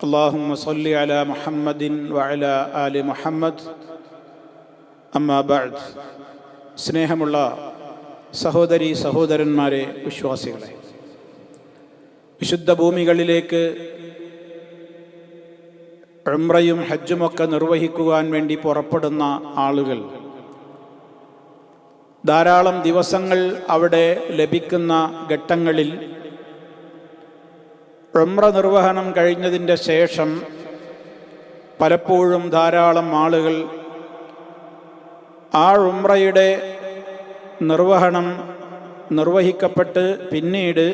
اللهم صل على محمد وعلى آل محمد അമ്മാ ബാദ് സ്നേഹമുള്ള സഹോദരി സഹോദരന്മാരെ വിശ്വാസികളെ വിശുദ്ധ ഭൂമികളിലേക്ക് ഉംറയും ഹജ്ജുമൊക്കെ നിർവഹിക്കുവാൻ വേണ്ടി പുറപ്പെടുന്ന ആളുകൾ ധാരാളം ദിവസങ്ങൾ അവിടെ ലഭിക്കുന്ന ഘട്ടങ്ങളിൽ ഉംറ നിർവഹണം കഴിഞ്ഞതിന്റെ ശേഷം പലപ്പോഴും ധാരാളം ആളുകൾ ആ ഉമ്രയുടെ നിർവഹണം നിർവഹിക്കപ്പെട്ട് പിന്നീട്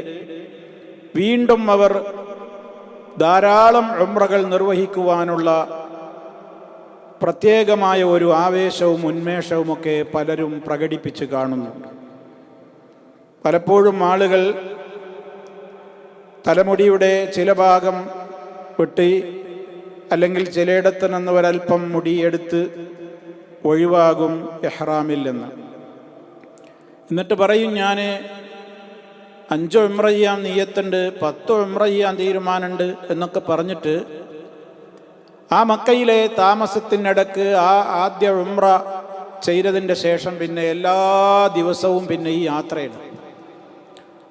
വീണ്ടും അവർ ധാരാളം ഉമ്രകൾ നിർവഹിക്കുവാനുള്ള പ്രത്യേകമായ ഒരു ആവേശവും ഉന്മേഷവുമൊക്കെ പലരും പ്രകടിപ്പിച്ച് കാണുന്നുണ്ട്. പലപ്പോഴും ആളുകൾ തലമുടിയുടെ ചില ഭാഗം വെട്ടി അല്ലെങ്കിൽ ചിലയിടത്ത് നിന്ന് ഒരൽപ്പം മുടിയെടുത്ത് ഒഴിവാകും എഹ്റാമിൽ നിന്ന്. എന്നിട്ട് പറയും ഞാൻ അഞ്ചോ ഉമ്ര ചെയ്യാൻ നീയത്തുണ്ട് പത്തോ ഉമ്ര ചെയ്യാൻ തീരുമാനമുണ്ട് എന്നൊക്കെ പറഞ്ഞിട്ട് ആ മക്കയിലെ താമസത്തിനിടക്ക് ആ ആദ്യ ഉമ്ര ചെയ്തതിന്റെ ശേഷം പിന്നെ എല്ലാ ദിവസവും പിന്നെ ഈ യാത്രയാണ്.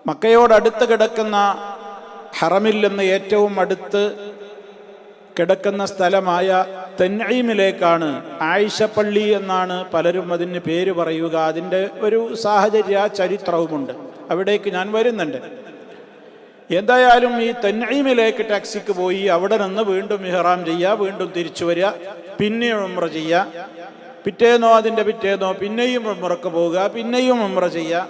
മക്കയോടടുത്ത് കിടക്കുന്ന ഹറമിൽ ഏറ്റവും അടുത്ത് കിടക്കുന്ന സ്ഥലമായ തെന്നീമിലേക്കാണ് ആയിഷപ്പള്ളി എന്നാണ് പലരും അതിന് പേര് പറയുക. അതിന്റെ ഒരു സാഹചര്യ ചരിത്രവുമുണ്ട്. അവിടേക്ക് ഞാൻ വരുന്നുണ്ട്. എന്തായാലും ഈ തെന്നീമിലേക്ക് ടാക്സിക്ക് പോയി അവിടെ നിന്ന് വീണ്ടും ഇഹ്റാം ചെയ്യുക വീണ്ടും തിരിച്ചു വരിക പിന്നെയും ഉമ്ര ചെയ്യുക പിറ്റേന്നോ അതിന്റെ പിറ്റേന്നോ പിന്നെയും ഉമ്രക്ക് പോവുക പിന്നെയും ഉമ്ര ചെയ്യുക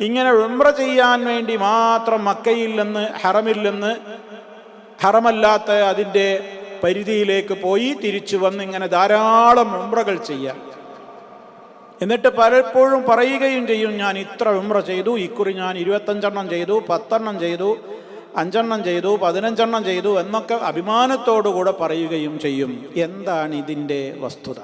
ഇങ്ങനെ ഉംറ ചെയ്യാൻ വേണ്ടി മാത്രം മക്കയിൽ നിന്ന് ഹറമിൽ നിന്ന് ഹറമല്ലാത്ത അതിന്റെ പരിധിയിലേക്ക് പോയി തിരിച്ചു വന്ന് ഇങ്ങനെ ധാരാളം ഉംറകൾ ചെയ്യാം എന്നിട്ട് പലപ്പോഴും പറയുകയും ചെയ്യും ഞാൻ ഇത്ര ഉംറ ചെയ്തു ഇക്കുറി ഞാൻ ഇരുപത്തഞ്ചെണ്ണം ചെയ്തു പത്തെണ്ണം ചെയ്തു അഞ്ചെണ്ണം ചെയ്തു പതിനഞ്ചെണ്ണം ചെയ്തു എന്നൊക്കെ അഭിമാനത്തോടുകൂടെ പറയുകയും ചെയ്യും. എന്താണ് ഇതിന്റെ വസ്തുത?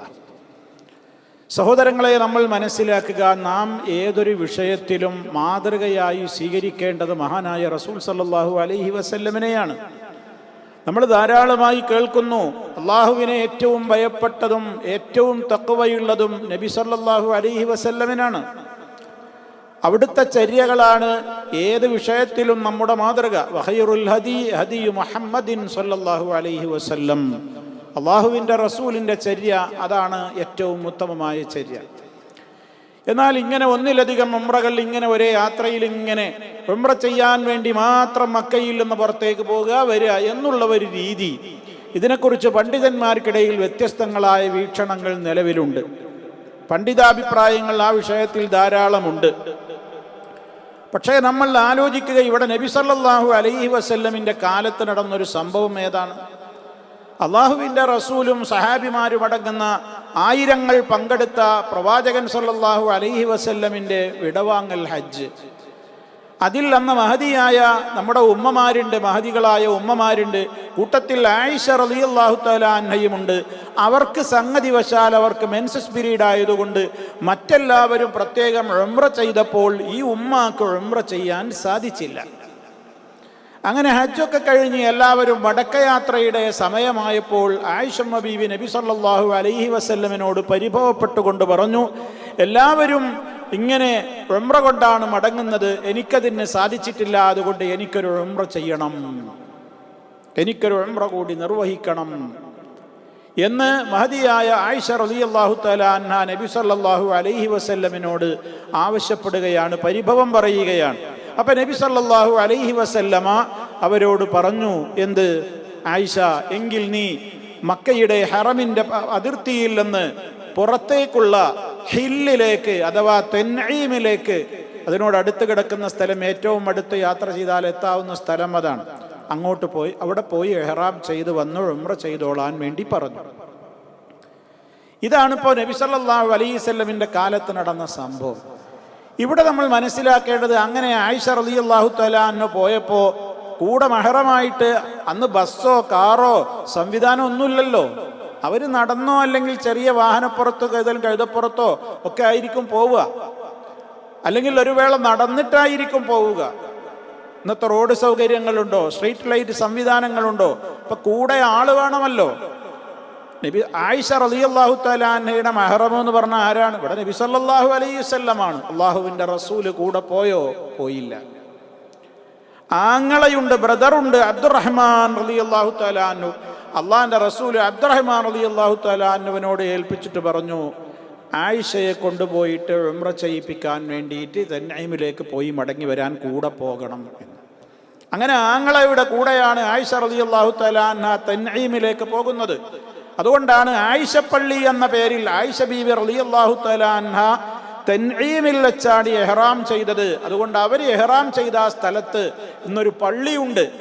സഹോദരങ്ങളെ നമ്മൾ മനസ്സിലാക്കുക നാം ഏതൊരു വിഷയത്തിലും മാതൃകയായി സ്വീകരിക്കേണ്ടത് മഹാനായ റസൂൽ സല്ലാഹു അലൈഹി വസല്ലമിനെയാണ്. നമ്മൾ ധാരാളമായി കേൾക്കുന്നു അള്ളാഹുവിനെ ഏറ്റവും ഭയപ്പെട്ടതും ഏറ്റവും തക്കവയുള്ളതും നബി സല്ലാഹു അലൈഹി വസല്ലമിനാണ്. അവിടുത്തെ ചര്യകളാണ് ഏത് വിഷയത്തിലും നമ്മുടെ മാതൃക. വഹൈറുൽ ഹദി ഹദി മുഹമ്മദിൻ സല്ലല്ലാഹു അലൈഹി വസല്ലം. അള്ളാഹുവിന്റെ റസൂലിന്റെ ചര്യ അതാണ് ഏറ്റവും ഉത്തമമായ ചര്യ. എന്നാൽ ഇങ്ങനെ ഒന്നിലധികം ഉമ്രകൾ ഇങ്ങനെ ഒരേ യാത്രയിൽ ഇങ്ങനെ ഉമ്ര ചെയ്യാൻ വേണ്ടി മാത്രം മക്കയിൽ നിന്ന് പുറത്തേക്ക് പോകുക വരിക എന്നുള്ള ഒരു രീതി ഇതിനെക്കുറിച്ച് പണ്ഡിതന്മാർക്കിടയിൽ വ്യത്യസ്തങ്ങളായ വീക്ഷണങ്ങൾ നിലവിലുണ്ട്. പണ്ഡിതാഭിപ്രായങ്ങൾ ആ വിഷയത്തിൽ ധാരാളമുണ്ട്. പക്ഷേ നമ്മൾ ആലോചിക്കുക ഇവിടെ നബി സല്ലല്ലാഹു അലൈഹി വസല്ലമിന്റെ കാലത്ത് നടന്നൊരു സംഭവം ഏതാണ്? അള്ളാഹുവിന്റെ റസൂലും സഹാബിമാരും അടങ്ങുന്ന ആയിരങ്ങൾ പങ്കെടുത്ത പ്രവാചകൻ സല്ലാഹു അലൈഹി വസല്ലമിന്റെ വിടവാങ്ങൽ ഹജ്ജ്. അതിൽ അന്ന് മഹതിയായ നമ്മുടെ ഉമ്മമാരുണ്ട് മഹതികളായ ഉമ്മമാരുണ്ട്. കൂട്ടത്തിൽ ആയിഷ റലി അള്ളാഹു തലാഹയുമുണ്ട് അവർക്ക് സംഗതി വശാൽ അവർക്ക് മെൻസസ് പീരീഡ് ആയതുകൊണ്ട് മറ്റെല്ലാവരും പ്രത്യേകം ഉംറ ചെയ്തപ്പോൾ ഈ ഉമ്മക്ക് ഉംറ ചെയ്യാൻ സാധിച്ചില്ല. അങ്ങനെ ഹജ്ജൊക്കെ കഴിഞ്ഞ് എല്ലാവരും വടക്കയാത്രയുടെ സമയമായപ്പോൾ ആയിഷം നബീബി നബി സല്ലാഹു അലൈഹി വസല്ലമിനോട് പരിഭവപ്പെട്ടുകൊണ്ട് പറഞ്ഞു എല്ലാവരും ഇങ്ങനെ ഉംറ കൊണ്ടാണ് മടങ്ങുന്നത്. എനിക്കതിന് സാധിച്ചിട്ടില്ല. അതുകൊണ്ട് എനിക്കൊരു ഉംറ ചെയ്യണം. എനിക്കൊരു ഉംറ കൂടി നിർവഹിക്കണം. എന്ന് മഹതിയായ ആയിഷ റലി അള്ളാഹു തലാൻഹ നബി സല്ലാഹു അലൈഹി വസല്ലമിനോട് ആവശ്യപ്പെടുകയാണ് പരിഭവം പറയുകയാണ്. അപ്പൊ നബി സല്ലാഹു അലൈഹി വസല്ലമ അവരോട് പറഞ്ഞു എന്ത് ആയിഷ എങ്കിൽ നീ മക്കയുടെ ഹറമിന്റെ അതിർത്തിയിൽ നിന്ന് പുറത്തേക്കുള്ള ഹില്ലിലേക്ക് അഥവാ തെന്നീമിലേക്ക് അതിനോട് അടുത്ത് കിടക്കുന്ന സ്ഥലം ഏറ്റവും അടുത്ത് യാത്ര ചെയ്താൽ എത്താവുന്ന സ്ഥലം അതാണ്. അങ്ങോട്ട് പോയി അവിടെ പോയി എഹ്റാം ചെയ്ത് വന്ന് ഉമ്ര ചെയ്തോളാൻ വേണ്ടി പറഞ്ഞു. ഇതാണ് ഇപ്പോൾ നബി സല്ലല്ലാഹു അലൈഹി സ്വല്ലമിന്റെ കാലത്ത് നടന്ന സംഭവം. ഇവിടെ നമ്മൾ മനസ്സിലാക്കേണ്ടത് അങ്ങനെ ആയിഷ റളിയല്ലാഹു തലാന്ന് പോയപ്പോൾ കൂടെ മഹറമായിട്ട് അന്ന് ബസ്സോ കാറോ സംവിധാനം ഒന്നുമില്ലല്ലോ. അവർ നടന്നോ അല്ലെങ്കിൽ ചെറിയ വാഹനപ്പുറത്തോ ഏതെങ്കിലും കഴുതപ്പുറത്തോ ഒക്കെ ആയിരിക്കും പോവുക. അല്ലെങ്കിൽ ഒരു വേള നടന്നിട്ടായിരിക്കും പോവുക. ഇന്നത്തെ റോഡ് സൗകര്യങ്ങളുണ്ടോ? സ്ട്രീറ്റ് ലൈറ്റ് സംവിധാനങ്ങളുണ്ടോ? ഇപ്പൊ കൂടെ ആൾ വേണമല്ലോ. നബി ആയിഷ റളിയല്ലാഹു തലാൻഹയുടെ മെഹറം എന്ന് പറഞ്ഞ ആരാണ്? ഇവിടെ നബി സല്ലാഹു അലൈഹി വസല്ലമാണ്. അള്ളാഹുവിന്റെ റസൂൽ കൂടെ പോയോ? പോയില്ല. ആങ്ങളയുണ്ട് ബ്രദറുണ്ട് അബ്ദുറഹ്മാൻ റലി അള്ളാഹു തലാനു അള്ളാഹിന്റെ റസൂൽ അബ്ദുറഹ്മാൻ റളിയല്ലാഹു തലാനുവിനോട് ഏൽപ്പിച്ചിട്ട് പറഞ്ഞു ആയിഷയെ കൊണ്ടുപോയിട്ട് ഉംറ ചെയ്യിപ്പിക്കാൻ വേണ്ടിയിട്ട് തെന്നൈമിലേക്ക് പോയി മടങ്ങി വരാൻ കൂടെ പോകണം. എന്ന്. അങ്ങനെ ആങ്ങളയുടെ കൂടെയാണ് ആയിഷ റലി അള്ളാഹു തലാന്ന തെന്നൈമിലേക്ക് പോകുന്നത്. അതുകൊണ്ടാണ് ആയിഷപ്പള്ളി എന്ന പേരിൽ ആയിഷ ബീവി അള്ളാഹു തലാൻഹ തെൻഈമിൽ വെച്ചാണ് എഹ്റാം ചെയ്തത്. അതുകൊണ്ട് അവർ എഹ്റാം ചെയ്ത ആ സ്ഥലത്ത് ഇന്നൊരു പള്ളിയുണ്ട്.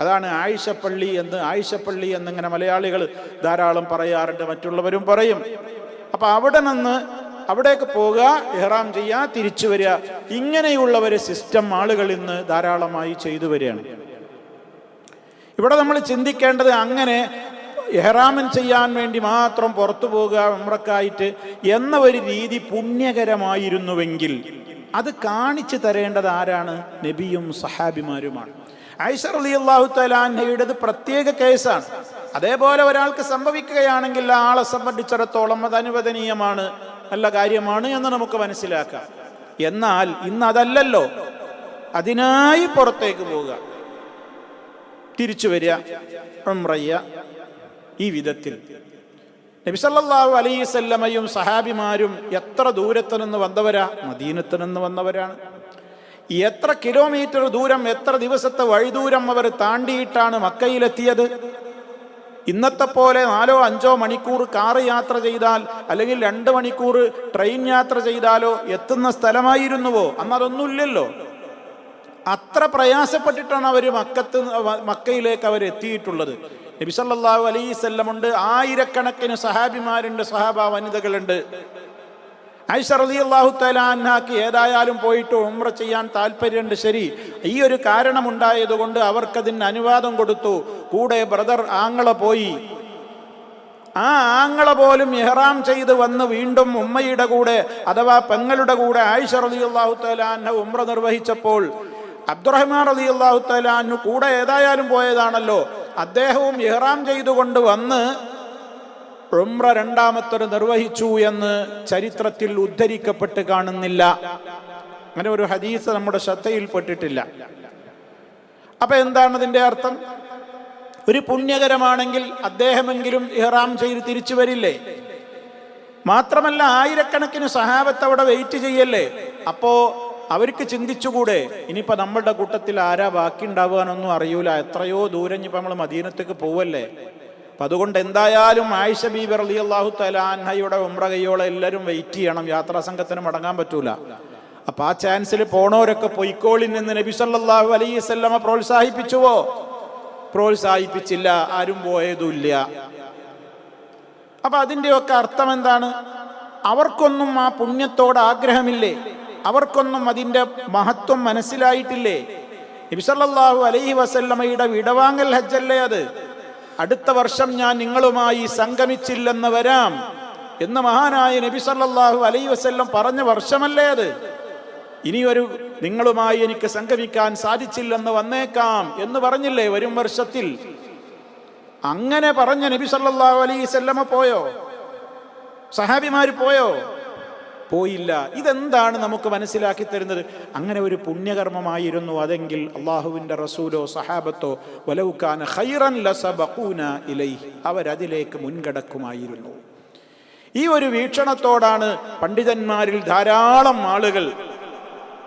അതാണ് ആയിഷപ്പള്ളി എന്ന് ആയിഷപ്പള്ളി എന്നിങ്ങനെ മലയാളികൾ ധാരാളം പറയാറുണ്ട് മറ്റുള്ളവരും പറയും. അപ്പൊ അവിടെ നിന്ന് അവിടേക്ക് പോകുക എഹ്റാം ചെയ്യുക തിരിച്ചു വരിക. ഇങ്ങനെയുള്ള ഒരു സിസ്റ്റം ആളുകൾ ഇന്ന് ധാരാളമായി ചെയ്തു വരികയാണ്. ഇവിടെ നമ്മൾ ചിന്തിക്കേണ്ടത് അങ്ങനെ എഹ്റാമൻ ചെയ്യാൻ വേണ്ടി മാത്രം പുറത്തു പോകുക ഉമ്രക്കായിട്ട് എന്ന ഒരു രീതി പുണ്യകരമായിരുന്നുവെങ്കിൽ അത് കാണിച്ചു തരേണ്ടത് ആരാണ്? നബിയും സഹാബിമാരുമാണ്. ഐഷർ അലി അള്ളാഹു തലാൻഹയുടേത് പ്രത്യേക കേസാണ്. അതേപോലെ ഒരാൾക്ക് സംഭവിക്കുകയാണെങ്കിൽ ആളെ സംബന്ധിച്ചിടത്തോളം അത് അനുവദനീയമാണ് നല്ല കാര്യമാണ് എന്ന് നമുക്ക് മനസ്സിലാക്കാം. എന്നാൽ ഇന്ന് അതല്ലല്ലോ. അതിനായി പുറത്തേക്ക് പോവുക. തിരിച്ചു വരിക ഈ വിധത്തിൽ. നബിസല്ലാഹു അലൈസല്ലമയും സഹാബിമാരും എത്ര ദൂരത്തു നിന്ന് വന്നവരാ? മദീനത്ത് നിന്ന് വന്നവരാണ്. എത്ര കിലോമീറ്റർ ദൂരം എത്ര ദിവസത്തെ വഴിദൂരം അവർ താണ്ടിയിട്ടാണ് മക്കയിലെത്തിയത്? ഇന്നത്തെ പോലെ നാലോ അഞ്ചോ മണിക്കൂർ കാറ് യാത്ര ചെയ്താൽ അല്ലെങ്കിൽ രണ്ട് മണിക്കൂർ ട്രെയിൻ യാത്ര ചെയ്താലോ എത്തുന്ന സ്ഥലമായിരുന്നുവോ? അന്ന് അതൊന്നുമില്ലല്ലോ അത്ര പ്രയാസപ്പെട്ടിട്ടാണ് അവർ മക്കത്ത് മക്കയിലേക്ക് അവർ എത്തിയിട്ടുള്ളത്. നബി സല്ലല്ലാഹു അലൈഹി വസല്ലമുണ്ട് ആയിരക്കണക്കിന് സഹാബിമാരുണ്ട് സഹാബ വനിതകളുണ്ട്. ഐഷ റളിയല്ലാഹു അള്ളാഹു തലാഹ്നാക്ക് ഏതായാലും പോയിട്ട് ഉമ്ര ചെയ്യാൻ താല്പര്യമുണ്ട് ശരി. ഈ ഒരു കാരണമുണ്ടായതുകൊണ്ട് അവർക്കതിന് അനുവാദം കൊടുത്തു. കൂടെ ബ്രദർ ആങ്ങള പോയി. ആ ആങ്ങള പോലും എഹ്റാം ചെയ്ത് വന്ന് വീണ്ടും ഉമ്മയുടെ കൂടെ അഥവാ പെങ്ങളുടെ കൂടെ ആയിഷ റളിയല്ലാഹു അള്ളാഹു തലാഹ്ന ഉമ്ര നിർവഹിച്ചപ്പോൾ അബ്ദുറഹ്മാൻ അലി അള്ളാഹു തലാനു കൂടെ ഏതായാലും പോയതാണല്ലോ. അദ്ദേഹവും ഇഹ്റാം ചെയ്തുകൊണ്ട് വന്ന് ഉംറ രണ്ടാമത്തൊരു നിർവഹിച്ചു എന്ന് ചരിത്രത്തിൽ ഉദ്ധരിക്കപ്പെട്ട് കാണുന്നില്ല. അങ്ങനെ ഒരു ഹദീസ് നമ്മുടെ ശ്രദ്ധയിൽപ്പെട്ടിട്ടില്ല അപ്പൊ എന്താണ് അതിന്റെ അർത്ഥം? ഒരു പുണ്യകരമാണെങ്കിൽ അദ്ദേഹമെങ്കിലും ഇഹ്റാം ചെയ്ത് തിരിച്ചു വരില്ലേ? മാത്രമല്ല ആയിരക്കണക്കിന് സഹാബത്ത് അവിടെ വെയിറ്റ് ചെയ്യല്ലേ? അപ്പോ അവർക്ക് ചിന്തിച്ചുകൂടെ? ഇനിയിപ്പോൾ നമ്മളുടെ കൂട്ടത്തിൽ ആരാ ബാക്കി ഉണ്ടാവാനൊന്നും അറിയൂല. എത്രയോ ദൂരം ഇനിയിപ്പോൾ നമ്മൾ മദീനത്തേക്ക് പോവല്ലേ? അപ്പം അതുകൊണ്ട് എന്തായാലും ആയിഷ ബീബർ അലി അള്ളാഹു തലാൻഹയുടെ ഉമ്ര കയ്യോളം എല്ലാവരും വെയിറ്റ് ചെയ്യണം. യാത്രാ സംഘത്തിന് മടങ്ങാൻ പറ്റൂല. അപ്പം ആ ചാൻസിൽ പോണോരൊക്കെ പൊയ്ക്കോളിൽ നിന്ന് നബി സല്ലാഹു അലൈഹി വസല്ലമ പ്രോത്സാഹിപ്പിച്ചുവോ? പ്രോത്സാഹിപ്പിച്ചില്ല. ആരും പോയതുമില്ല. അപ്പൊ അതിന്റെയൊക്കെ അർത്ഥം എന്താണ്? അവർക്കൊന്നും ആ പുണ്യത്തോട് ആഗ്രഹമില്ലേ? അവർക്കൊന്നും അതിന്റെ മഹത്വം മനസ്സിലായിട്ടില്ലേ? നബിസല്ലാഹു അലൈഹി വസല്ലമയുടെ വിടവാങ്ങൽ ഹജ്ജല്ലേ അത്? അടുത്ത വർഷം ഞാൻ നിങ്ങളുമായി സംഗമിച്ചില്ലെന്ന് വരാം എന്ന് മഹാനായ നബി സല്ലല്ലാഹു അലൈഹി വസ്ല്ലം പറഞ്ഞ വർഷമല്ലേ അത്? ഇനിയൊരു നിങ്ങളുമായി എനിക്ക് സംഗമിക്കാൻ സാധിച്ചില്ലെന്ന് വന്നേക്കാം എന്ന് പറഞ്ഞില്ലേ വരും വർഷത്തിൽ? അങ്ങനെ പറഞ്ഞ നബി സല്ലല്ലാഹു അലൈഹി വസല്ലമ പോയോ? സഹാബിമാർ പോയോ? പോയില്ല. ഇതെന്താണ് നമുക്ക് മനസ്സിലാക്കി തരുന്നത്? അങ്ങനെ ഒരു പുണ്യകർമ്മമായിരുന്നു അതെങ്കിൽ അള്ളാഹുവിന്റെ റസൂലോ സഹാബത്തോ വലവുക്കാൻ ഖൈറൻ ലസബഖൂന ഇലൈഹി. അവരതിലേക്ക് മുൻകടക്കുമായിരുന്നു. ഈ ഒരു വീക്ഷണത്തോടാണ് പണ്ഡിതന്മാരിൽ ധാരാളം ആളുകൾ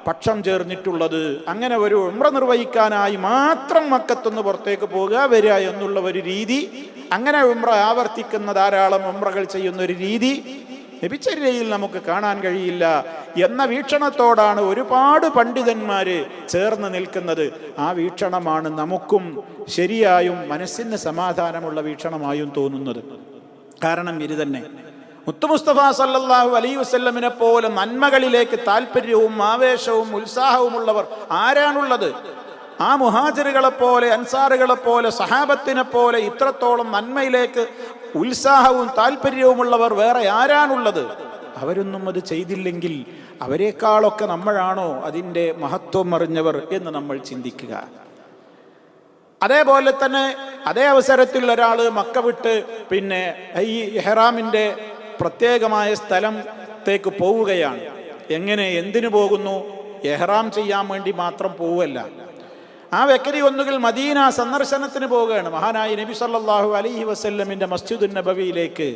പക്ഷം ചേർന്നിട്ടുള്ളത്. അങ്ങനെ ഒരു ഉമ്ര നിർവഹിക്കാനായി മാത്രം മക്കത്തുനിന്ന് പുറത്തേക്ക് പോകുക വരിക എന്നുള്ള ഒരു രീതി അങ്ങനെ ഉമ്ര ആവർത്തിക്കുന്ന ധാരാളം ഉമ്രകൾ ചെയ്യുന്ന ഒരു രീതി നബിച്ചര്യയിൽ നമുക്ക് കാണാൻ കഴിയില്ല എന്ന വീക്ഷണത്തോടാണ് ഒരുപാട് പണ്ഡിതന്മാര് ചേർന്ന് നിൽക്കുന്നത്. ആ വീക്ഷണമാണ് നമുക്കും ശരിയായും മനസ്സിന് സമാധാനമുള്ള വീക്ഷണമായും തോന്നുന്നത്. കാരണം ഇത് തന്നെ. മുത്തുമുസ്തഫ സല്ലാഹു അലൈ വസ്ല്ലമിനെ പോലെ നന്മകളിലേക്ക് താല്പര്യവും ആവേശവും ഉത്സാഹവുമുള്ളവർ ആരാണുള്ളത്? ആ മുഹാജിറുകളെ അൻസാറുകളെപ്പോലെ അൻസാറുകളെ പോലെ സഹാബത്തിനെ പോലെ ഇത്രത്തോളം നന്മയിലേക്ക് ഉത്സാഹവും താല്പര്യവുമുള്ളവർ വേറെ ആരാണുള്ളത്? അവരൊന്നും അത് ചെയ്തില്ലെങ്കിൽ അവരെക്കാളൊക്കെ നമ്മളാണോ അതിന്റെ മഹത്വം അറിഞ്ഞവർ എന്ന് നമ്മൾ ചിന്തിക്കുക. അതേപോലെ തന്നെ അതേ അവസരത്തിൽ ഒരാൾ മക്ക വിട്ട് പിന്നെ ഈ എഹ്റാമിന്റെ പ്രത്യേകമായ സ്ഥലത്തേക്ക് പോവുകയാണ്. എങ്ങനെ എന്തിനു പോകുന്നു? എഹ്റാം ചെയ്യാൻ വേണ്ടി മാത്രം പോവുകയല്ല. ആ വെക്കരി ഒന്നുകിൽ മദീന സന്ദർശനത്തിന് പോവുകയാണ്. മഹാനായി നബി സല്ലാഹു അലൈഹി വസ്ല്ലമിന്റെ മസ്ജിദുൻ നബവിയിലേക്ക്.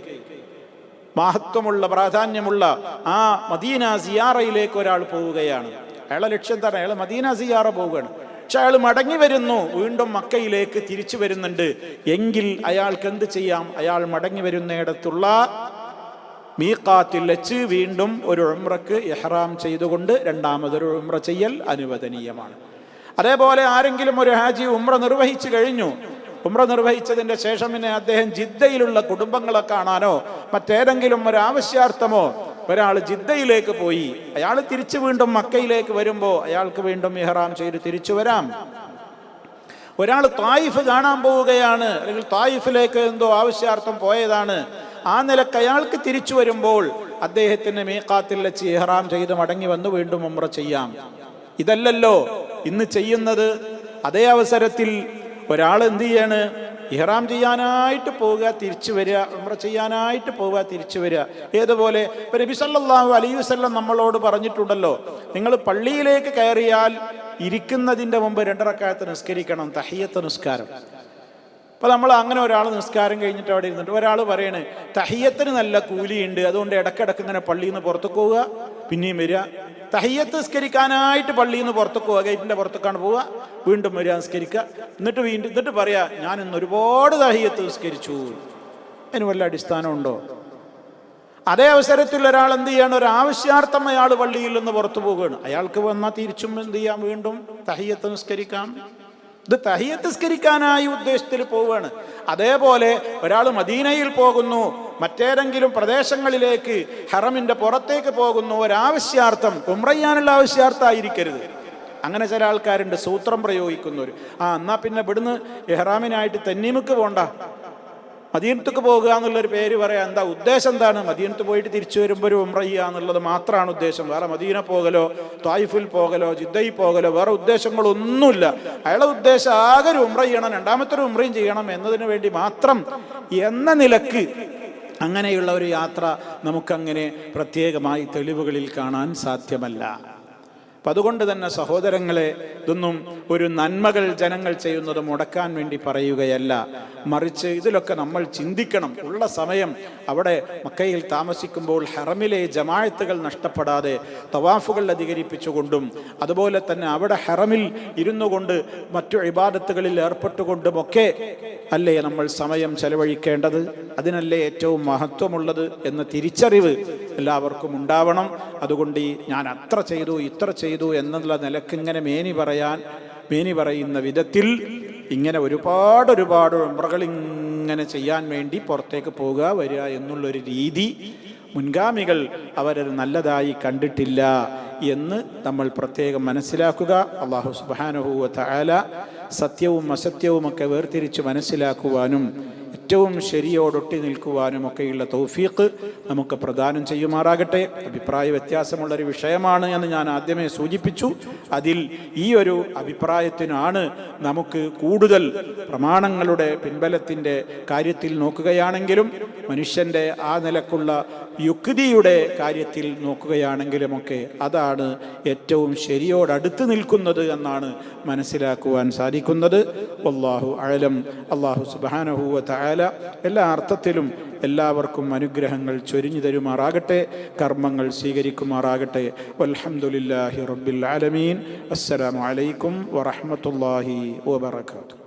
മഹത്വമുള്ള പ്രാധാന്യമുള്ള ആ മദീന സിയാറയിലേക്ക് ഒരാൾ പോവുകയാണ്. അയാളെ ലക്ഷ്യം തന്നെ അയാൾ മദീന സിയാറ പോവുകയാണ്. പക്ഷെ അയാൾ മടങ്ങി വരുന്നു വീണ്ടും മക്കയിലേക്ക് തിരിച്ചു വരുന്നുണ്ട്. എങ്കിൽ അയാൾക്ക് എന്ത് ചെയ്യാം? അയാൾ മടങ്ങി വരുന്നിടത്തുള്ള മീക്കാത്തിൽ വെച്ച് വീണ്ടും ഒരു ഉമ്രക്ക് എഹ്റാം ചെയ്തുകൊണ്ട് രണ്ടാമതൊരു ഉമ്ര ചെയ്യൽ അനുവദനീയമാണ്. അതേപോലെ ആരെങ്കിലും ഒരു ഹാജി ഉമ്ര നിർവഹിച്ചു കഴിഞ്ഞു. ഉമ്ര നിർവഹിച്ചതിന്റെ ശേഷം പിന്നെ അദ്ദേഹം ജിദ്ദയിലുള്ള കുടുംബങ്ങളെ കാണാനോ മറ്റേതെങ്കിലും ഒരു ആവശ്യാർത്ഥമോ ഒരാൾ ജിദ്ദയിലേക്ക് പോയി. അയാൾ തിരിച്ചു വീണ്ടും മക്കയിലേക്ക് വരുമ്പോൾ അയാൾക്ക് വീണ്ടും ഇഹ്റാം ചെയ്ത് തിരിച്ചു വരാം. ഒരാൾ തായിഫ് കാണാൻ പോവുകയാണ്. അല്ലെങ്കിൽ തായിഫിലേക്ക് എന്തോ ആവശ്യാർത്ഥം പോയതാണ്. ആ നിലയ്ക്ക് അയാൾക്ക് തിരിച്ചു വരുമ്പോൾ അദ്ദേഹത്തിന് മീക്കാത്തിൽ വെച്ച് ഇഹ്റാം ചെയ്ത് മടങ്ങി വന്ന് വീണ്ടും ഉമ്ര ചെയ്യാം. ഇതല്ലല്ലോ. ഇന്ന് ചെയ്യുന്നത് അതേ അവസരത്തിൽ ഒരാൾ എന്ത് ചെയ്യാണ്? ഇഹ്റാം ചെയ്യാനായിട്ട് പോവുക തിരിച്ചു വരിക ഉമ്ര ചെയ്യാനായിട്ട് പോവുക തിരിച്ചു വരിക. ഏതുപോലെ? ഇപ്പൊ നബി സല്ലല്ലാഹു അലൈഹി വസല്ലം നമ്മളോട് പറഞ്ഞിട്ടുണ്ടല്ലോ നിങ്ങൾ പള്ളിയിലേക്ക് കയറിയാൽ ഇരിക്കുന്നതിന്റെ മുമ്പ് രണ്ടറക്കാലത്ത് നിസ്കരിക്കണം തഹിയത്ത് നിസ്കാരം. അപ്പോൾ നമ്മൾ അങ്ങനെ ഒരാൾ നിസ്കാരം കഴിഞ്ഞിട്ട് അവിടെ ഇരുന്നിട്ട് ഒരാൾ പറയണേ തഹയ്യത്തിന് നല്ല കൂലിയുണ്ട് അതുകൊണ്ട് ഇടക്കിടക്ക് ഇങ്ങനെ പള്ളിയിൽ നിന്ന് പുറത്തേക്ക് പോവുക പിന്നെയും വരിക. തഹയ്യത്ത് നിസ്കരിക്കാനായിട്ട് പള്ളിയിൽ നിന്ന് പുറത്തേക്ക് പോവുക ഗേറ്റിന്റെ പുറത്തേക്കാണ് പോവുക വീണ്ടും വരിക നിസ്കരിക്കുക. എന്നിട്ട് വീണ്ടും എന്നിട്ട് പറയാ ഞാൻ ഇന്ന് ഒരുപാട് തഹയ്യത്ത് നിസ്കരിച്ചു. അതിന് വല്ല അടിസ്ഥാനമുണ്ടോ അതേ അവസരത്തിൽ ഒരാൾ എന്ത് ചെയ്യണം? ഒരു ആവശ്യാർത്ഥം അയാൾ പള്ളിയിൽ നിന്ന് പുറത്തു പോവുകയാണ്. അയാൾക്ക് വന്നാൽ തിരിച്ചും എന്ത് ചെയ്യാം? വീണ്ടും തഹയ്യത്ത് നിസ്കരിക്കാം. ഇത് തഹിയത്തിസ്കരിക്കാനായി ഉദ്ദേശത്തിൽ പോവുകയാണ്. അതേപോലെ ഒരാൾ മദീനയിൽ പോകുന്നു മറ്റേതെങ്കിലും പ്രദേശങ്ങളിലേക്ക് ഹറമിന്റെ പുറത്തേക്ക് പോകുന്നു ഒരാവശ്യാർത്ഥം ഉമ്രയ്യാനുള്ള ആവശ്യാർത്ഥമായിരിക്കരുത്. അങ്ങനെ ചില ആൾക്കാരുണ്ട് സൂത്രം പ്രയോഗിക്കുന്നവർ ആ എന്നാൽ പിന്നെ ഇവിടുന്ന് എഹ്റാമിനായിട്ട് തെന്നീമുക്ക് പോണ്ട. മദീനത്തേക്ക് പോകുക എന്നുള്ളൊരു പേര് പറയാം എന്താ ഉദ്ദേശം എന്താണ്? മദീനത്ത് പോയിട്ട് തിരിച്ചു വരുമ്പോൾ ഒരു ഉമ്ര ചെയ്യുക എന്നുള്ളത് മാത്രമാണ് ഉദ്ദേശം. വേറെ മദീന പോകലോ ത്വായിഫിൽ പോകലോ ജിദ്ദയിൽ പോകലോ വേറെ ഉദ്ദേശങ്ങളൊന്നുമില്ല. അയാളെ ഉദ്ദേശം ആകെ ഒരു ഉമ്ര ചെയ്യണം രണ്ടാമത്തെ ഒരു ഉമ്രയും ചെയ്യണം എന്നതിന് വേണ്ടി മാത്രം എന്ന നിലയ്ക്ക് അങ്ങനെയുള്ള ഒരു യാത്ര നമുക്കങ്ങനെ പ്രത്യേകമായി തെളിവുകളിൽ കാണാൻ സാധ്യമല്ല. അപ്പം അതുകൊണ്ട് തന്നെ സഹോദരങ്ങളെ ഇതൊന്നും ഒരു നന്മകൾ ജനങ്ങൾ ചെയ്യുന്നത് മുടക്കാൻ വേണ്ടി പറയുകയല്ല. മറിച്ച് ഇതിലൊക്കെ നമ്മൾ ചിന്തിക്കണം. ഉള്ള സമയം അവിടെ മക്കയിൽ താമസിക്കുമ്പോൾ ഹറമിലെ ജമാഴത്തുകൾ നഷ്ടപ്പെടാതെ തവാഫുകൾ അധികരിപ്പിച്ചുകൊണ്ടും അതുപോലെ തന്നെ അവിടെ ഹറമിൽ ഇരുന്നു കൊണ്ട് മറ്റു ഇബാദത്തുകളിൽ ഏർപ്പെട്ടുകൊണ്ടുമൊക്കെ അല്ലേ നമ്മൾ സമയം ചെലവഴിക്കേണ്ടത്? അതിനല്ലേ ഏറ്റവും മഹത്വമുള്ളത് എന്ന തിരിച്ചറിവ് എല്ലാവർക്കും ഉണ്ടാവണം. അതുകൊണ്ട് ഈ ഞാൻ അത്ര ചെയ്തു ഇത്ര ചെയ്തു എന്നുള്ള നിലയ്ക്ക് ഇങ്ങനെ മേനി പറയാൻ മേനി പറയുന്ന വിധത്തിൽ ഇങ്ങനെ ഒരുപാട് ഒരുപാട് ഉമ്രകൾ ഇങ്ങനെ ചെയ്യാൻ വേണ്ടി പുറത്തേക്ക് പോകുക വരിക എന്നുള്ളൊരു രീതി മുൻഗാമികൾ അവരത് നല്ലതായി കണ്ടിട്ടില്ല എന്ന് നമ്മൾ പ്രത്യേകം മനസ്സിലാക്കുക. അള്ളാഹു സുബാനുഹൂ തആല സത്യവും അസത്യവുമൊക്കെ വേർതിരിച്ച് മനസ്സിലാക്കുവാനും ഏറ്റവും ശരിയോടൊട്ടി നിൽക്കുവാനും ഒക്കെയുള്ള തൗഫീഖ് നമുക്ക് പ്രദാനം ചെയ്യുമാറാകട്ടെ. അഭിപ്രായ വ്യത്യാസമുള്ളൊരു വിഷയമാണ് എന്ന് ഞാൻ ആദ്യമേ സൂചിപ്പിച്ചു. അതിൽ ഈ ഒരു അഭിപ്രായത്തിനാണ് നമുക്ക് കൂടുതൽ പ്രമാണങ്ങളുടെ പിൻബലത്തിന്റെ കാര്യത്തിൽ നോക്കുകയാണെങ്കിലും മനുഷ്യന്റെ ആ നിലക്കുള്ള യുക്തിയുടെ കാര്യത്തിൽ നോക്കുകയാണെങ്കിലുമൊക്കെ അതാണ് ഏറ്റവും ശരിയോടടുത്ത് നിൽക്കുന്നത് എന്നാണ് മനസ്സിലാക്കുവാൻ സാധിക്കുന്നത്. അള്ളാഹു അഴലം അള്ളാഹു സുബാനഹുവ തആല എല്ലാ അർത്ഥത്തിലും എല്ലാവർക്കും അനുഗ്രഹങ്ങൾ ചൊരിഞ്ഞു തരുമാറാകട്ടെ കർമ്മങ്ങൾ സ്വീകരിക്കുമാറാകട്ടെ. വൽഹംദുലില്ലാഹി റബ്ബിൽ ആലമീൻ. അസ്സലാമു അലൈക്കും വറഹ്മത്തുള്ളാഹി വബറകാതുഹു.